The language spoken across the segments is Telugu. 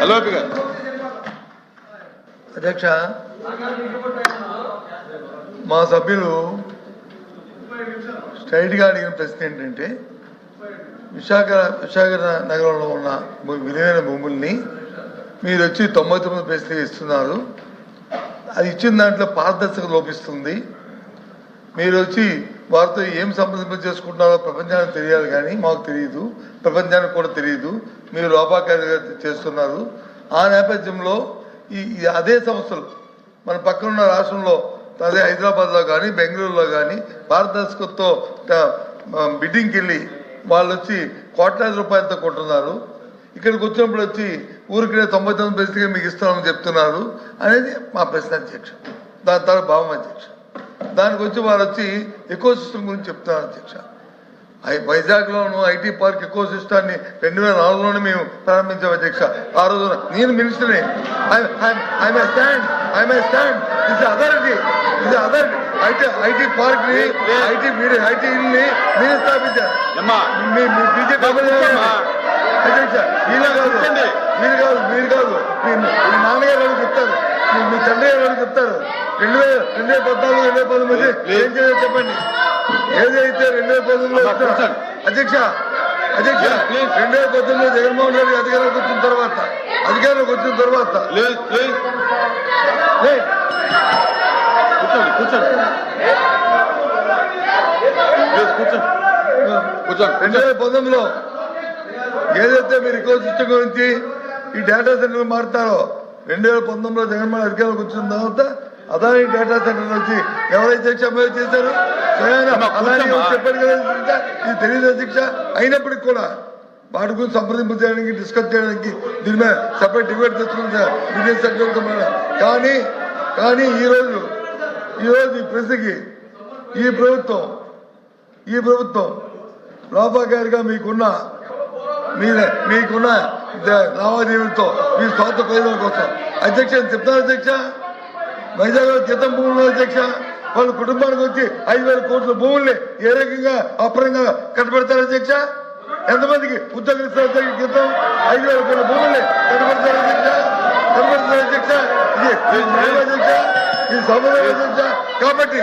హలో గారు. అధ్యక్ష మా సభ్యులు స్ట్రైట్గా అడిగిన ప్రశ్న ఏంటంటే విశాఖ విశాఖ నగరంలో ఉన్న విలువైన భూముల్ని మీరు వచ్చి తొంభై తొమ్మిది ప్రశ్న ఇస్తున్నారు. అది ఇచ్చిన దాంట్లో పారదర్శక లోపిస్తుంది. మీరు వచ్చి వారితో ఏం సంప్రదింపు చేసుకుంటున్నారో ప్రపంచానికి తెలియాలి కానీ మాకు తెలియదు. ప్రపంచానికి కూడా తెలియదు. మీరు లోపాకారిగా చేస్తున్నారు. ఆ నేపథ్యంలో ఈ అదే సంస్థలు మన పక్కన ఉన్న రాష్ట్రంలో అదే హైదరాబాద్లో కానీ బెంగళూరులో కానీ పారదర్శకతో బిడ్డింగ్కి వెళ్ళి వాళ్ళు వచ్చి కోట్లాది రూపాయలతో కొంటున్నారు ఇక్కడికి వచ్చినప్పుడు వచ్చి ఊరికే తొంభై తొమ్మిది పైసలుగా మీకు ఇస్తామని చెప్తున్నారు అనేది మా ప్రశ్న అధ్యక్ష దాని తర్వాత భావం అధ్యక్ష దానికి వచ్చి వారు వచ్చి ఎకో సిస్టమ్ గురించి చెప్తున్నారు అధ్యక్ష. ఐ- వైజాగ్లోను ఐటీ పార్క్ ఎకో సిస్టాన్ని రెండు వేల నాలుగులోనే మేము ప్రారంభించాం అధ్యక్ష. ఆ రోజున నేను మినిస్టర్ని. I my stand I my stand. Authority. ఇది అథారిటీ. ఐటీ ఐటీ పార్క్ని ఐటీ మీరు ఐటీ ని మీరు స్థాపించారు. మీరు కాదు. మీరు కాదు మీరు కాదు. మీ నాన్నగారు వాళ్ళు చెప్తారు. మీ మీ తండ్రి గారు వాళ్ళు చెప్తారు. రెండు వేల రెండు వేల పద్నాలుగు రెండు వేల పంతొమ్మిది ఏం చేయాలో చెప్పండి. ఏదైతే రెండు వేల పంతొమ్మిదిలో. అధ్యక్ష అధ్యక్ష. రెండు వేల పద్దెనిమిదిలో జగన్మోహన్ రెడ్డి అధికారంలోకి వచ్చిన తర్వాత అధికారంలోకి వచ్చిన తర్వాత కూర్చోండి కూర్చోండి. కూర్చోండి. కూర్చోండి రెండు వేల పంతొమ్మిదిలో ఏదైతే మీరు ఇకో సిస్టమ్ గురించి ఈ డేటా సెంటర్ మారుతారో రెండు వేల పంతొమ్మిదిలో జగన్మోహన్ అధికారంలోకి వచ్చిన తర్వాత అదాని డేటా సెంటర్ నుంచి ఎవరైతే సమ్మె చేశారు అదాని. చెప్పారు కదా ఇది తెలియదు అధ్యక్ష అయినప్పటికీ కూడా వాటి గురించి సంప్రదింపు చేయడానికి డిస్కస్ చేయడానికి దీని మీద సపరేట్ డిబేట్ తెచ్చుకుంటే బిజినెస్ కానీ కానీ ఈరోజు ఈరోజు ఈ ప్రశ్నకి ఈ ప్రభుత్వం ఈ ప్రభుత్వం లోపాగారిగా మీకున్న మీ మీకున్న లావాదేవీలతో మీ స్వార్థ ప్రయోజనాల కోసం. అధ్యక్ష నేను చెప్తాను అధ్యక్ష? వైజాగ్ గీతం భూములు అధ్యక్ష వాళ్ళ కుటుంబానికి వచ్చి ఐదు వేల కోట్ల భూముల్ని ఏ రకంగా అప్రంగా కట్టబెడతారు అధ్యక్ష? ఎంతమందికి ఉద్యోగం ఇస్తారు అధ్యక్ష ఐదు వేల కోట్ల భూముల్ని కట్టబెడతారు అధ్యక్ష? కట్టబెడతారు అధ్యక్ష? ఇది అధ్యక్ష ఇది సమాధానం అధ్యక్ష. కాబట్టి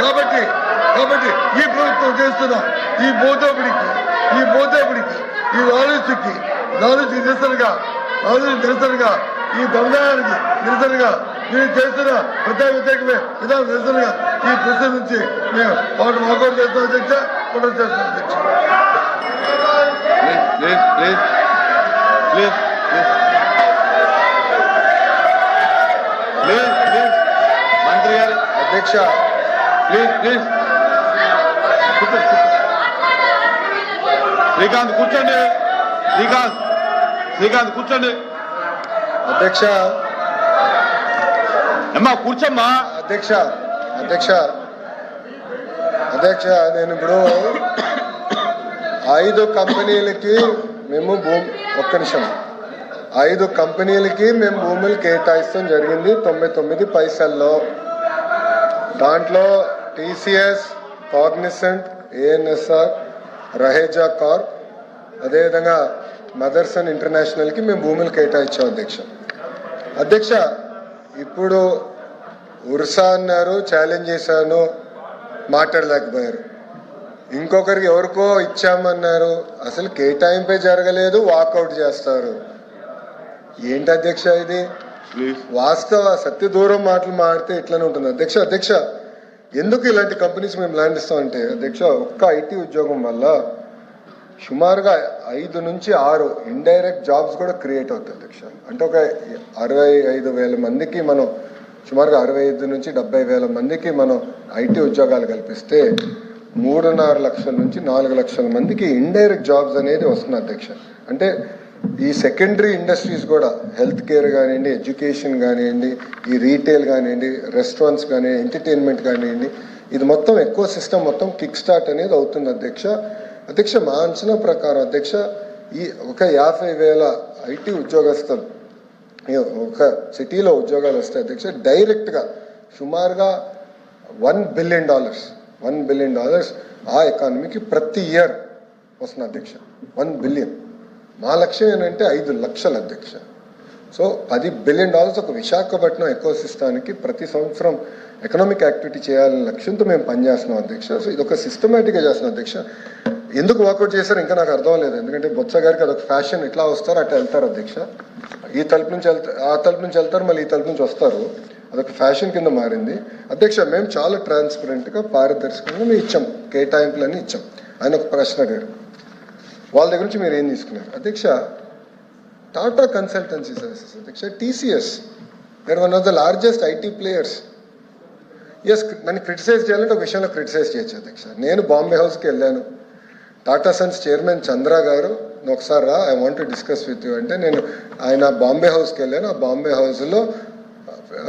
కాబట్టి కాబట్టి ఈ ప్రభుత్వం చేస్తున్న ఈ బోధోపిడికి ఈ బోధోపిడికి ఈ లాలూచికి లాలూచికి నిరసనగా లాలూచి నిరసనగా ఈ దందానికి నిరసనగా మీరు చేస్తున్న ప్రత్యేక వ్యతిరేకమే. విధానం నిరసనగా ఈ ప్రశ్న నుంచి మేము వాటి వాకౌట్ చేస్తాం అధ్యక్ష కూడా చేస్తాం అధ్యక్ష. Please please please please please. Please మంత్రి గారు. అధ్యక్ష. Please please. శ్రీకాంత్ కూర్చోండి. శ్రీకాంత్ శ్రీకాంత్ కూర్చోండి. అధ్యక్ష. అమ్మా కూర్చోమ్మా. అధ్యక్ష అధ్యక్ష. అధ్యక్ష నేను ఇప్పుడు ఐదు కంపెనీలకి మేము భూమి ఒక్క నిమిషం. ఐదు కంపెనీలకి మేము భూములు కేటాయిస్తాం జరిగింది తొంభై తొమ్మిది పైసల్లో. దాంట్లో TCS Cognizant ANSR Raheja corp అదేవిధంగా మదర్సన్ ఇంటర్నేషనల్కి మేము భూములు కేటాయించాం అధ్యక్ష. అధ్యక్ష ఇప్పుడు ఉర్సా అన్నారు ఛాలెంజ్ చేశాను మాట్లాడలేకపోయారు. ఇంకొకరికి ఎవరికో ఇచ్చామన్నారు అసలు కేటాయింపే జరగలేదు వాకౌట్ చేస్తారు. ఏంటి అధ్యక్ష ఇది? వాస్తవ సత్య దూరం మాటలు మాడితే ఇట్లానే ఉంటుంది. అధ్యక్ష అధ్యక్ష ఎందుకు ఇలాంటి కంపెనీస్ మేము ల్యాండ్ ఇస్తామంటే అధ్యక్ష ఒక్క ఐటీ ఉద్యోగం వల్ల సుమారుగా ఐదు నుంచి ఆరు ఇండైరెక్ట్ జాబ్స్ కూడా క్రియేట్ అవుతాయి అధ్యక్ష. అంటే ఒక అరవై ఐదు వేల మందికి మనం సుమారుగా అరవై ఐదు నుంచి డెబ్బై వేల మందికి మనం ఐటీ ఉద్యోగాలు కల్పిస్తే మూడున్నర లక్షల నుంచి నాలుగు లక్షల మందికి ఇండైరెక్ట్ జాబ్స్ అనేది వస్తుంది అధ్యక్ష. అంటే ఈ సెకండరీ ఇండస్ట్రీస్ కూడా హెల్త్ కేర్ కానివ్వండి ఎడ్యుకేషన్ కానివ్వండి ఈ రీటైల్ కానివ్వండి రెస్టారెంట్స్ కానివ్వండి ఎంటర్టైన్మెంట్ కానివ్వండి ఇది మొత్తం ఎక్కువ సిస్టమ్ మొత్తం కిక్ స్టార్ట్ అనేది అవుతుంది అధ్యక్ష. అధ్యక్ష మా అంచనా ప్రకారం అధ్యక్ష ఈ ఒక యాభై వేల ఐటీ ఉద్యోగస్తులు ఒక సిటీలో ఉద్యోగాలు వస్తాయి అధ్యక్ష డైరెక్ట్గా సుమారుగా one billion dollars one billion dollars ఆ ఎకానమీకి ప్రతి ఇయర్ వస్తుంది అధ్యక్ష. One billion. మా లక్ష్యం ఏంటంటే ఐదు లక్షల అధ్యక్ష. సో పది బిలియన్ డాలర్స్ ఒక విశాఖపట్నం ఎకో సిస్టానికి ప్రతి సంవత్సరం ఎకనామిక్ యాక్టివిటీ చేయాలనే లక్ష్యంతో మేము పనిచేస్తున్నాం అధ్యక్ష. సో ఇది ఒక సిస్టమేటిక్గా చేస్తున్నాం అధ్యక్ష. ఎందుకు వర్కౌట్ చేశారు ఇంకా నాకు అర్థం లేదు ఎందుకంటే బొత్స గారికి అదొక ఫ్యాషన్ ఇట్లా వస్తారు అట్లా వెళ్తారు అధ్యక్ష. ఈ తలుపు నుంచి వెళ్తారు ఆ తలుపు నుంచి వెళ్తారు మళ్ళీ ఈ తలుపు నుంచి వస్తారు. అదొక ఫ్యాషన్ కింద మారింది. అధ్యక్ష మేము చాలా ట్రాన్స్పరెంట్గా పారదర్శకంగా మేము ఇచ్చాం. కేటాయింపులన్నీ ఇచ్చాం. ఆయన ఒక ప్రశ్న అడిగారు. వాళ్ళ దగ్గర నుంచి మీరు ఏం తీసుకున్నారు? అధ్యక్ష టాటా కన్సల్టెన్సీ సర్వీసెస్ అధ్యక్ష TCS where one of the largest IT players yes నన్ను క్రిటిసైజ్ చేయాలంటే ఒక విషయంలో క్రిటిసైజ్ చేయొచ్చు అధ్యక్ష. నేను బాంబే హౌస్కి వెళ్ళాను. టాటా సన్స్ చైర్మన్ చంద్ర గారు ఒకసారి రా I want to discuss with you అంటే నేను ఆయన బాంబే హౌస్కి వెళ్ళాను. ఆ బాంబే హౌస్లో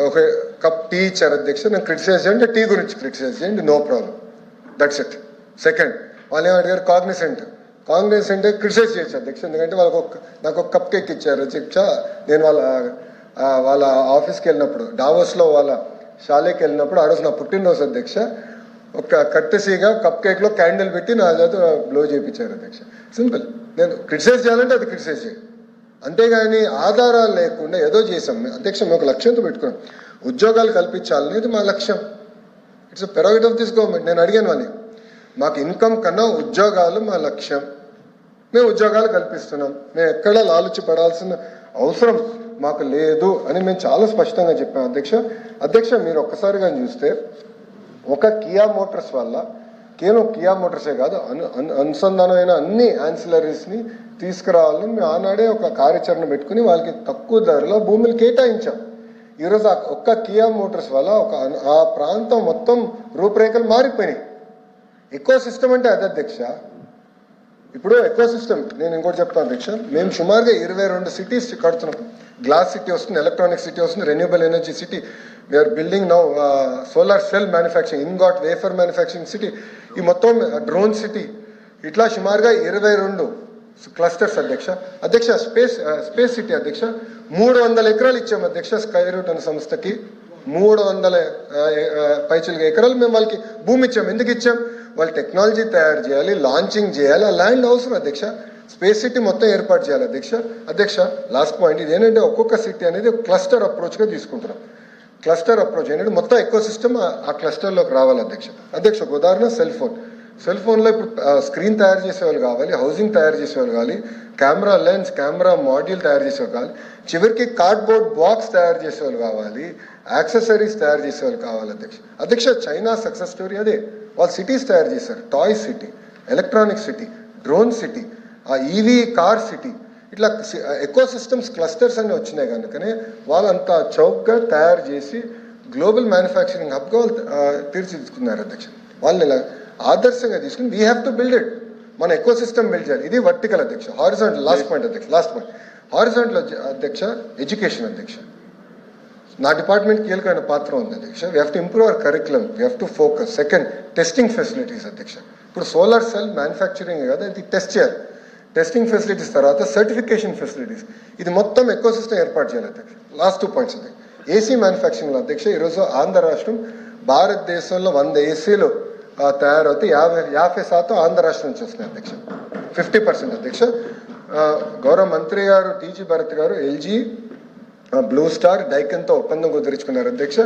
ఒక కప్ టీ ఇచ్చారు అధ్యక్ష నేను క్రిటిసైజ్ చేయండి టీ గురించి క్రిటిసైజ్ చేయండి no problem that's it second వాళ్ళు ఏమంటారు అడిగారు కాగ్నిసెంట్ కాంగ్రెస్ అంటే క్రిటిసైజ్ చేయొచ్చు అధ్యక్ష ఎందుకంటే వాళ్ళకి ఒక నాకు ఒక కప్ కేక్ ఇచ్చారు. అధ్యక్ష నేను వాళ్ళ వాళ్ళ ఆఫీస్కి వెళ్ళినప్పుడు డావోస్లో వాళ్ళ షాలేకి వెళ్ళినప్పుడు ఆ రోజు నా పుట్టినరోజు అధ్యక్ష. ఒక కట్టెసీగా కప్ కేక్లో క్యాండిల్ పెట్టి నా చేత బ్లో చేయించారు అధ్యక్ష. సింపుల్ నేను క్రిటిసైజ్ చేయాలంటే అది క్రిటిసైజ్ చేయండి. అంతేగాని ఆధారాలు లేకుండా ఏదో చేసాం అధ్యక్ష మేము ఒక లక్ష్యంతో పెట్టుకున్నాం. ఉద్యోగాలు కల్పించాలనేది మా లక్ష్యం. It's prerogative of this government నేను అడిగాను వాళ్ళని. మాకు ఇన్కమ్ కన్నా ఉద్యోగాలు మా లక్ష్యం. మేము ఉద్యోగాలు కల్పిస్తున్నాం. మేము ఎక్కడ లాలుచి పడాల్సిన అవసరం మాకు లేదు అని మేము చాలా స్పష్టంగా చెప్పాం అధ్యక్ష. అధ్యక్ష మీరు ఒక్కసారిగా చూస్తే ఒక కియా మోటార్స్ వల్ల కేవలం కియా మోటార్సే కాదు అను అనుసంధానమైన అన్ని యాన్సిలరీస్ని తీసుకురావాలని మేము ఆనాడే ఒక కార్యాచరణ పెట్టుకుని వాళ్ళకి తక్కువ ధరలో భూములు కేటాయించాం. ఈరోజు ఆ ఒక్క కియా మోటార్స్ వల్ల ఒక ఆ ప్రాంతం మొత్తం రూపురేఖలు మారిపోయినాయి. ఎకో సిస్టమ్ అంటే అది అధ్యక్ష. ఇప్పుడు ఎకో సిస్టమ్ నేను ఇంకోటి చెప్తాను అధ్యక్ష మేము సుమారుగా ఇరవై రెండు సిటీస్ కడుతున్నాం. గ్లాస్ సిటీ వస్తుంది ఎలక్ట్రానిక్ సిటీ వస్తుంది renewable energy city we're building now solar cell manufacturing ingot wafer manufacturing city ఈ మొత్తం uh, డ్రోన్ సిటీ ఇట్లా సుమారుగా ఇరవై రెండు క్లస్టర్స్ అధ్యక్ష. అధ్యక్ష స్పేస్ స్పేస్ సిటీ అధ్యక్ష. మూడు వందల ఎకరాలు ఇచ్చాం అధ్యక్ష స్కై రూట్ అనే సంస్థకి. మూడు వందల uh, ఆ, uh, ఎకరాలు మేము వాళ్ళకి భూమి ఇచ్చాం. ఎందుకు ఇచ్చాం? వాళ్ళు టెక్నాలజీ తయారు చేయాలి లాంచింగ్ చేయాలి ఆ ల్యాండ్ అవసరం అధ్యక్ష. స్పేస్ సిటీ మొత్తం ఏర్పాటు చేయాలి అధ్యక్ష. అధ్యక్ష లాస్ట్ పాయింట్ ఇది. ఏంటంటే ఒక్కొక్క సిటీ అనేది క్లస్టర్ అప్రోచ్గా తీసుకుంటున్నాం. క్లస్టర్ అప్రోచ్ ఏంటంటే మొత్తం ఎక్కువ సిస్టమ్ ఆ క్లస్టర్లోకి రావాలి అధ్యక్ష. అధ్యక్ష ఒక ఉదాహరణ సెల్ ఫోన్ సెల్ ఫోన్లో ఇప్పుడు స్క్రీన్ తయారు చేసేవాళ్ళు కావాలి హౌసింగ్ తయారు చేసేవాళ్ళు కావాలి కెమెరా లెన్స్ కెమెరా మాడ్యూల్ తయారు చేసేవాళ్ళు కావాలి చివరికి కార్డ్బోర్డ్ బాక్స్ తయారు చేసేవాళ్ళు కావాలి యాక్సెసరీస్ తయారు చేసేవాళ్ళు కావాలి అధ్యక్ష. అధ్యక్ష చైనా సక్సెస్ స్టోరీ అదే. వాళ్ళు సిటీస్ తయారు చేశారు. Toy city electronic city drone city ఆ ఈవీ కార్ సిటీ ఇట్లా ఎకో సిస్టమ్స్ క్లస్టర్స్ అన్ని వచ్చినాయి కనుకనే వాళ్ళంతా చౌక్గా తయారు చేసి గ్లోబల్ మ్యానుఫ్యాక్చరింగ్ హబ్గా వాళ్ళు తీర్చిదిద్దుకున్నారు అధ్యక్ష. వాళ్ళని ఇలా ఆదర్శంగా తీసుకుని we have to build it మన ఎకో సిస్టమ్ బిల్డ్ చేయాలి. ఇది వర్టికల్ అధ్యక్ష. హారిజాంటల్ లాస్ట్ పాయింట్ అధ్యక్ష లాస్ట్ పాయింట్ హారిజాంటల్ అధ్యక్ష ఎడ్యుకేషన్ అధ్యక్ష. నా డిపార్ట్మెంట్ కీలకమైన పాత్ర ఉంది అధ్యక్ష. We have to improve our curriculum we have to focus second testing facilities అధ్యక్ష. ఇప్పుడు సోలార్ సెల్ మ్యానుఫ్యాక్చరింగ్ కదా ఇది టెస్ట్ చేయాలి. టెస్టింగ్ ఫెసిలిటీస్ తర్వాత సర్టిఫికేషన్ ఫెసిలిటీస్ ఇది మొత్తం ఎక్కువ సిస్టమ్ ఏర్పాటు చేయాలి అధ్యక్ష. లాస్ట్ టూ పాయింట్స్ అధ్యక్ష ఏసీ మ్యానుఫ్యాక్చరింగ్ అధ్యక్ష. ఈరోజు ఆంధ్ర రాష్ట్రం భారతదేశంలో వంద ఏసీలు తయారవుతే యాభై యాభై శాతం ఆంధ్ర రాష్ట్రం నుంచి వస్తున్నాయి అధ్యక్ష. ఫిఫ్టీ పర్సెంట్ అధ్యక్ష. గౌరవ మంత్రి గారు టీజీ భరత్ గారు ఎల్జీ బ్లూ స్టార్ డైకన్తో ఒప్పందం కుదుర్చుకున్నారు అధ్యక్ష.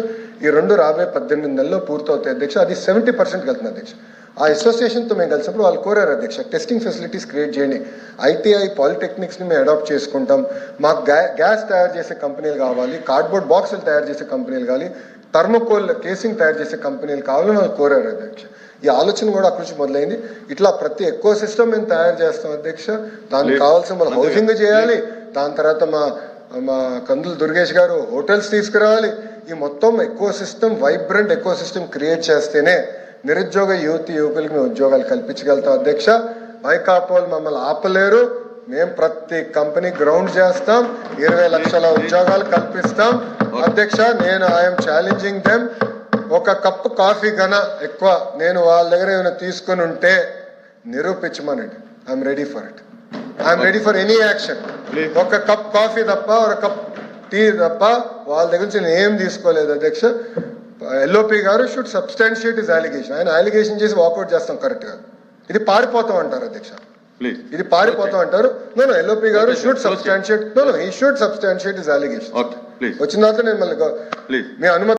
ఈ రెండు రాబోయే పద్దెనిమిది నెలల్లో పూర్తవుతాయి అధ్యక్ష. అది సెవెంటీ పర్సెంట్ వెళ్తుంది అధ్యక్ష. ఆ అసోసియేషన్తో మేము కలిసినప్పుడు వాళ్ళు కోరారు అధ్యక్ష టెస్టింగ్ ఫెసిలిటీస్ క్రియేట్ చేయండి ఐటీఐ పాలిటెక్నిక్స్ని మేము అడాప్ట్ చేసుకుంటాం. మాకు గ్యా గ్యాస్ తయారు చేసే కంపెనీలు కావాలి కార్డ్బోర్డ్ బాక్సులు తయారు చేసే కంపెనీలు కావాలి థర్మోకోల్ కేసింగ్ తయారు చేసే కంపెనీలు కావాలని వాళ్ళు కోరారు అధ్యక్ష. ఈ ఆలోచన కూడా అక్కడి నుంచి మొదలైంది. ఇట్లా ప్రతి ఎక్కువ సిస్టమ్ మేము తయారు చేస్తాం అధ్యక్ష. దానికి కావాల్సిన మన హౌసింగ్ చేయాలి దాని తర్వాత మా మా కందులు దుర్గేష్ గారు హోటల్స్ తీసుకురావాలి. ఈ మొత్తం ఎక్కువ సిస్టమ్ వైబ్రెంట్ ఎక్కువ సిస్టమ్ క్రియేట్ చేస్తేనే నిరుద్యోగ యువతి యువకులకి మేము ఉద్యోగాలు కల్పించగలుగుతాం. అధ్యక్ష వైకాపోల్ మమ్మల్ని ఆపలేరు. మేము ప్రతి కంపెనీ గ్రౌండ్ చేస్తాం. ఇరవై లక్షల ఉద్యోగాలు కల్పిస్తాం. అధ్యక్ష నేను ఐఎమ్ ఛాలెంజింగ్ దెమ్ ఒక కప్పు కాఫీ గన ఎక్కువ నేను వాళ్ళ దగ్గర ఏమైనా తీసుకుని ఉంటే నిరూపించమనండి. I'm ready for it I'm ready for any action. ఒక కప్ కాఫీ తప్ప ఒక కప్ టీ తప్ప వాళ్ళ దగ్గర నుంచి నేను ఏం తీసుకోలేదు అధ్యక్ష. ఎల్ఓపి గారు షుడ్ సబ్స్టాన్షియేట్ ఇస్ అలిగేషన్ ఆయన అలిగేషన్ చేసి వాకౌట్ చేస్తాం కరెక్ట్గా ఇది పారిపోతాం అంటారు అధ్యక్ష. ఇది పారిపోతాం అంటారు. నో నో ఎల్ఓపి గారు. Should. Substantiate no no he should substantiate his allegation వచ్చిన తర్వాత నేను మళ్ళీ మీ అనుమతి